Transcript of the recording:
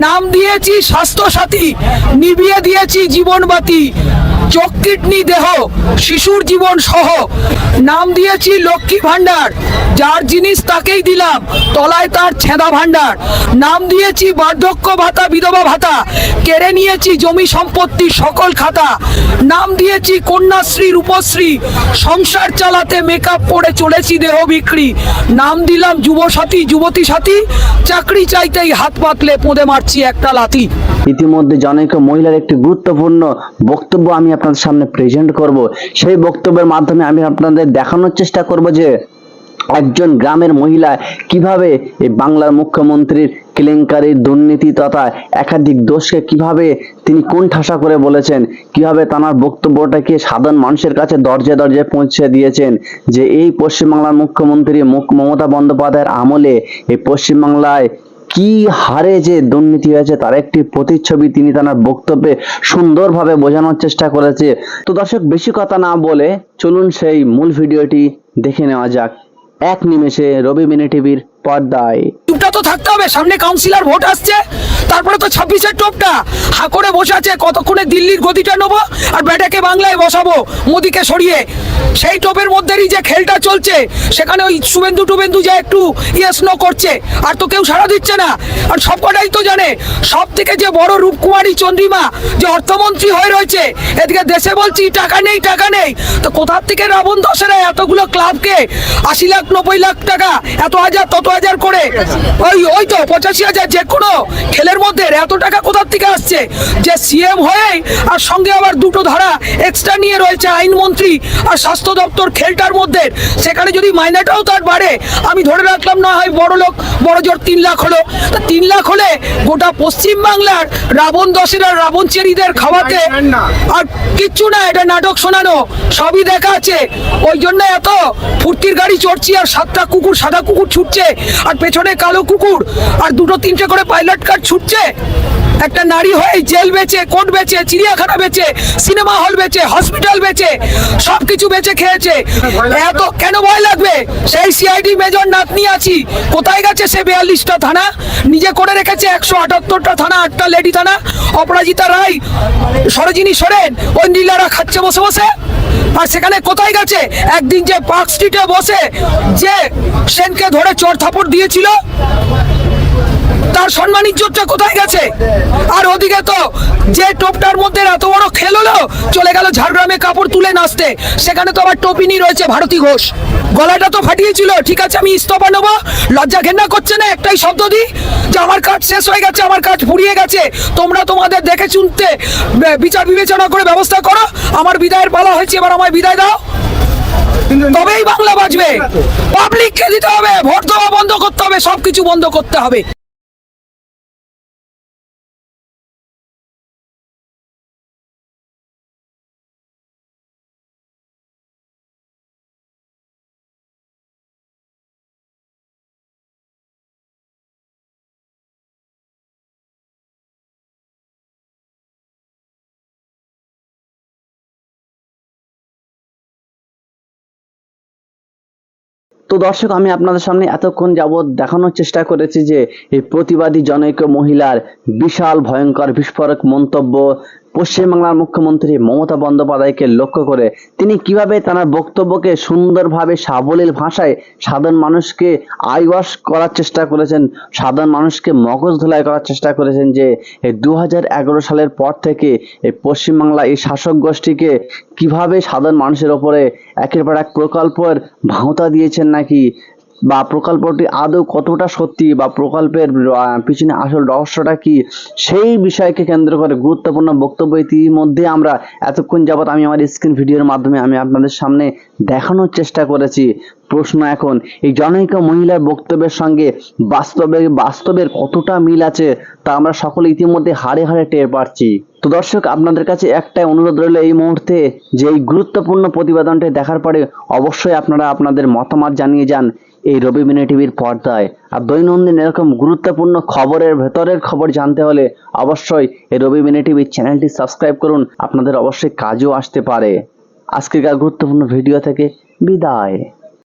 নাম দিয়েছি স্বাস্থ্যসাথী নিভিয়ে দিয়েছি জীবনবাতি। চোখ কিডনি দেহ, শিশুর জীবন সহ। নাম দিয়েছি লক্ষ্মী ভাণ্ডার, যার জিনিস তাকেই দিলাম, তলায় তার ছেঁদা ভাণ্ডার। নাম দিয়েছি বার্ধক্য ভাতা, বিধবা ভাতা, কেড়ে নিয়েছি জমি সম্পত্তি, সকল খাতা। নাম দিয়েছি কন্যাশ্রী, রূপশ্রী, সংসার চালাতে মেকআপ করে চলেছি, দেহ বিক্রি। নাম দিলাম যুবসাথী, যুবতী সাথী, চাকরি চাইতেই হাত পাতলে পোঁদে মারছি একটা লাথি। ইতিমধ্যে জনৈক মহিলার একটি গুরুত্বপূর্ণ বক্তব্য আমি আপনাদের সামনে প্রেজেন্ট করব। সেই বক্তব্যের মাধ্যমে আমি আপনাদের দেখানোর চেষ্টা করব যে একজন গ্রামের মহিলা কীভাবে এই বাংলার মুখ্যমন্ত্রীর কেলেঙ্কারির দুর্নীতি তথা একাধিক দোষকে কীভাবে তিনি কোন ঠাসা করে বলেছেন, কীভাবে তার বক্তব্যটাকে সাধারণ মানুষের কাছে দরজে দরজে পৌঁছে দিয়েছেন যে এই পশ্চিমবাংলার মুখ্যমন্ত্রী মুখ- মমতা বন্দ্যোপাধ্যায়ের আমলে এই পশ্চিমবাংলায় কি হারে যে দুর্নীতি হয়েছে, তার একটি প্রতিচ্ছবি তিনি তার বক্তব্যে সুন্দরভাবে বোঝানোর চেষ্টা করেছে। তো দর্শক, বেশি কথা না বলে চলুন সেই মূল ভিডিওটি দেখে নেওয়া যাক। এক নিমেষে রবি মিনি টিভির পর্দায়। টুপটা তো থাকতে হবে। সামনে কাউন্সিলর ভোট আসছে। তারপরে তো ছাব্বিশের টোপটা। হা করে বসে আছে, কতক্ষণে দিল্লির গদিটা নেব আর ব্যাটাকে বাংলায় বসাবো, মোদিকে সরিয়ে। সেই টোপের মধ্যেই যে খেলটা চলছে, সেখানে ওই শুভেন্দু টুবেন্দু যে একটু ইয়েস নো করছে, আর তো কেউ সাড়া দিচ্ছে না। আর সবকটাই তো জানে সব থেকে যে বড় রূপকুমারী চন্দ্রিমা, যে অর্থমন্ত্রী হয়ে রয়েছে, এদিকে দেশে বলছি, টাকা নেই টাকা নেই। তো কোথার থেকে রাবণ দশেরা এতগুলো ক্লাবকে আশি লাখ, নব্বই লাখ টাকা, এত হাজার, তত হাজার করে? ওই ওই তো পঁচাশি হাজার যে কোনো খেলের মধ্যে এত টাকা কোথার থেকে আসছে? যে সিএম হয়ে আর সঙ্গে আবার দুটো ধারা এক্সট্রা নিয়ে রয়েছে আইনমন্ত্রী আর স্বাস্থ্য দপ্তর খেলটার মধ্যে। সেখানে যদি মাইনেটাও তার বাড়ে আমি ধরে রাখলাম না হয় বড় লোক বড় জোর তিন লাখ হলো। তা তিন লাখ হলে গোটা পশ্চিম বাংলার রাবণ দশেরা রাবণ চেরিদের খাওয়াতে আর কিচ্ছু না এটা নাটক শোনানো সবই দেখা আছে। ওই জন্য এত ফুর্তির গাড়ি চড়ছি আর সাতটা কুকুর সাদা কুকুর ছুটছে আর পেছনে কালো কুকুর। আর দুটো তিনটে করে পাইলট কার ছুটছে। একটা নারী হয়ে জেল বেচে, কোর্ট বেচে, চিড়িয়াখানা বেচে, সিনেমা হল বেচে, হসপিটাল বেচে সব কিছু বেচে খেয়েছে। এত কেন ভয় লাগবে? সেই সিআইডি মেজর নাতনি আছি। কোথায় গেছে সে বিয়াল্লিশটা থানা? নিজে করে রেখেছে একশো আটাত্তরটা থানা, আটটা লেডি থানা। অপরাজিতা রায়, সরোজিনী সোরেন, ওই নীলারা খাচ্ছে বসে বসে। আর সেখানে কোথায় গেছে? একদিন যে পার্ক স্ট্রিটে বসে যে সেনকে ধরে চোর থাপড় দিয়েছিল। তার সম্মান, ইজ্জতটা কোথায় গেছে? আর ওদিকে তো যে টোপটার মধ্যে এত বড় খেল হলো, চলে গেল ঝাড়গ্রামে কাপড় তুলে নাচতে। সেখানে তো আবার টোপিনি রয়েছে ভারতী ঘোষ। গলাটা তো ফাটিয়েছিল। ঠিক আছে, আমি ইস্তফা নেব। লজ্জা ঘেন্না করছে না একটাই শব্দ দিই যে আমার কাজ শেষ হয়ে গেছে, আমার কাজ ফুরিয়ে গেছে। তোমরা তোমাদের দেখে শুনতে, বে- বিচার বিবেচনা করে ব্যবস্থা করো। আমার বিদায়ের পালা হয়েছে, এবার আমায় বিদায় দাও। তবেই বাংলা বাঁচবে পাবলিককে দিতে হবে, ভোট দেওয়া বন্ধ করতে হবে, সবকিছু বন্ধ করতে হবে। তো দর্শক, আমি আপনাদের সামনে এতক্ষণ যাবৎ দেখানোর চেষ্টা করেছি যে এই প্রতিবাদী জনৈক মহিলার বিশাল, ভয়ঙ্কর, বিস্ফোরক মন্তব্য পশ্চিমবাংলার মুখ্যমন্ত্রী মমতা বন্দ্যোপাধ্যায়কে লক্ষ্য করে তিনি কীভাবে তার বক্তব্যকে সুন্দরভাবে সাবলীল ভাষায় সাধারণ মানুষকে আইওয়াশ করার চেষ্টা করেছেন, সাধারণ মানুষকে মগজ ধোলাই করার চেষ্টা করেছেন যে দু সালের পর থেকে এই পশ্চিমবাংলা এই শাসক গোষ্ঠীকে কীভাবে সাধারণ মানুষের ওপরে একের পর এক প্রকল্পের ভাঁওতা দিয়েছেন নাকি বা প্রকল্পটি আদৌ কতটা সত্যি বা প্রকল্পের পিছনে আসল রহস্যটা কি? সেই বিষয়কে কেন্দ্র করে গুরুত্বপূর্ণ বক্তব্য ইতিমধ্যে আমরা এতক্ষণ যাবত আমি আমার স্ক্রিন ভিডিওর মাধ্যমে আমি আপনাদের সামনে দেখানোর চেষ্টা করেছি। প্রশ্ন এখন, এই জনৈক মহিলার বক্তব্যের সঙ্গে বাস্তবে, বাস্তবের কতটা মিল আছে তা আমরা সকলে ইতিমধ্যে হাড়ে হাড়ে টের পাচ্ছি। তো দর্শক, আপনাদের কাছে একটাই অনুরোধ রইল এই মুহূর্তে যে এই গুরুত্বপূর্ণ প্রতিবেদনটি দেখার পরে অবশ্যই আপনারা আপনাদের মতামত জানিয়ে যান। এই রবি মিনি টিভির পর্দায়। আর দৈনন্দিন এরকম গুরুত্বপূর্ণ খবরের ভেতরের খবর জানতে হলে অবশ্যই এই রবি মিনি টিভির চ্যানেলটি সাবস্ক্রাইব করুন। আপনাদের অবশ্যই কাজও আসতে পারে। আজকের গুরুত্বপূর্ণ ভিডিও থেকে বিদায়।